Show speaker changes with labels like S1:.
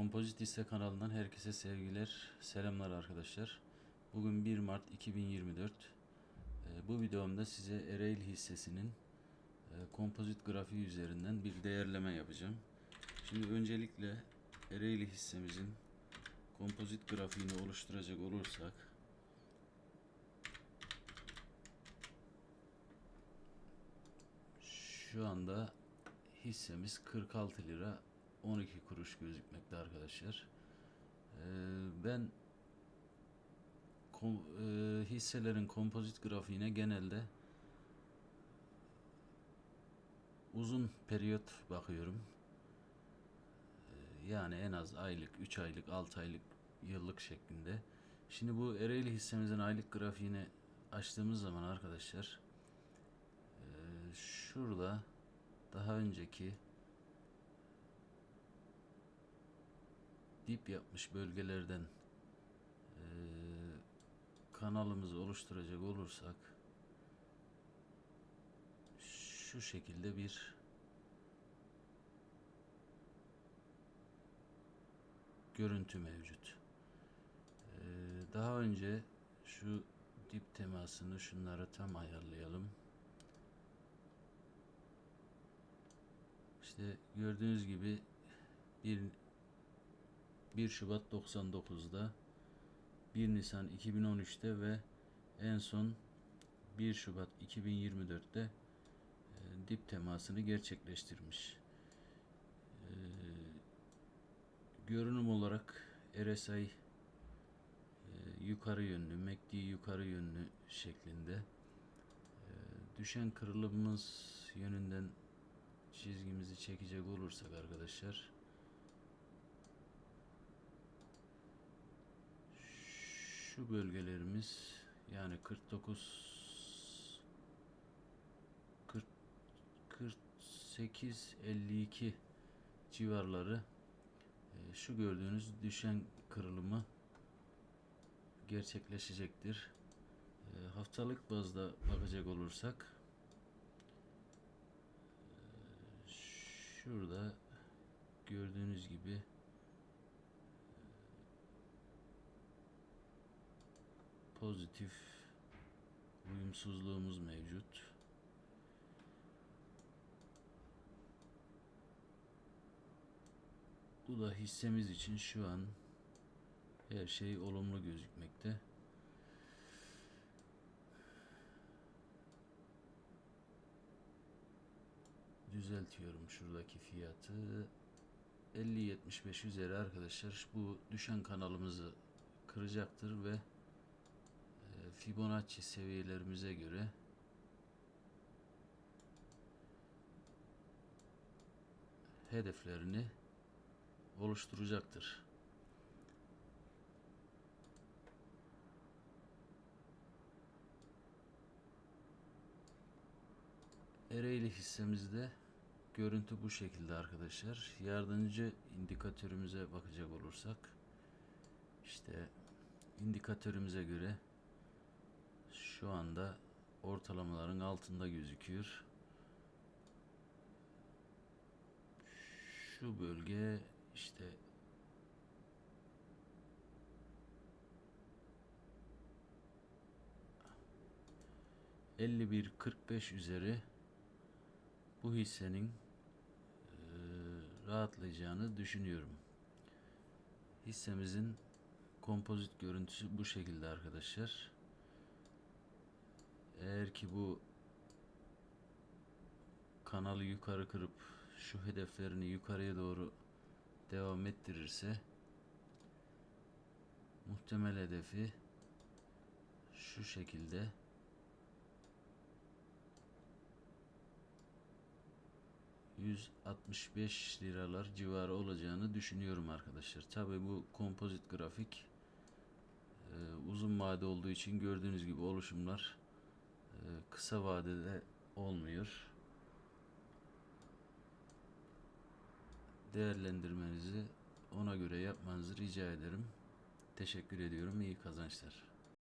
S1: Kompozit Hisse kanalından herkese sevgiler, selamlar arkadaşlar. Bugün 1 Mart 2024. Ee, Bu videomda size Ereğli hissesinin e, kompozit grafiği üzerinden bir değerleme yapacağım. Şimdi öncelikle Ereğli hissemizin kompozit grafiğini oluşturacak olursak şu anda hissemiz 46 lira 12 kuruş gözükmekte arkadaşlar. Ee, ben e, hisselerin kompozit grafiğine genelde uzun periyot bakıyorum. Ee, yani en az aylık, 3 aylık, 6 aylık, yıllık şeklinde. Şimdi bu Ereğli hissemizin aylık grafiğini açtığımız zaman arkadaşlar e, şurada daha önceki dip yapmış bölgelerden eee, kanalımızı oluşturacak olursak şu şekilde bir görüntü mevcut. Eee, daha önce şu dip temasını şunlara tam ayarlayalım. İşte gördüğünüz gibi bir 1 Şubat 99'da 1 Nisan 2013'te ve en son 1 Şubat 2024'te e, dip temasını gerçekleştirmiş. E, görünüm olarak RSI e, yukarı yönlü, MACD yukarı yönlü şeklinde. Düşen kırılımımız yönünden çizgimizi çekecek olursak arkadaşlar şu bölgelerimiz yani 49 40 48 52 civarları e, şu gördüğünüz düşen kırılımı gerçekleşecektir. E, haftalık bazda bakacak olursak e, şurada gördüğünüz gibi pozitif uyumsuzluğumuz mevcut. Bu da hissemiz için şu an her şey olumlu gözükmekte. Düzeltiyorum şuradaki fiyatı. 50-75 üzeri arkadaşlar bu düşen kanalımızı kıracaktır ve Fibonacci seviyelerimize göre hedeflerini oluşturacaktır. Ereğli hissemizde görüntü bu şekilde arkadaşlar. Yardımcı indikatörümüze bakacak olursak işte indikatörümüze göre şu anda ortalamaların altında gözüküyor. Şu bölge işte elli bir kırk beş üzeri bu hissenin eee, rahatlayacağını düşünüyorum. Hissemizin kompozit görüntüsü bu şekilde arkadaşlar. Eğer ki bu kanalı yukarı kırıp şu hedeflerini yukarıya doğru devam ettirirse muhtemel hedefi şu şekilde ...165 liralar civarı olacağını düşünüyorum arkadaşlar. Tabi bu kompozit grafik... e, ...uzun vade olduğu için gördüğünüz gibi oluşumlar... ...kısa vadede olmuyor. değerlendirmenizi ona göre yapmanızı rica ederim. Teşekkür ediyorum. İyi kazançlar.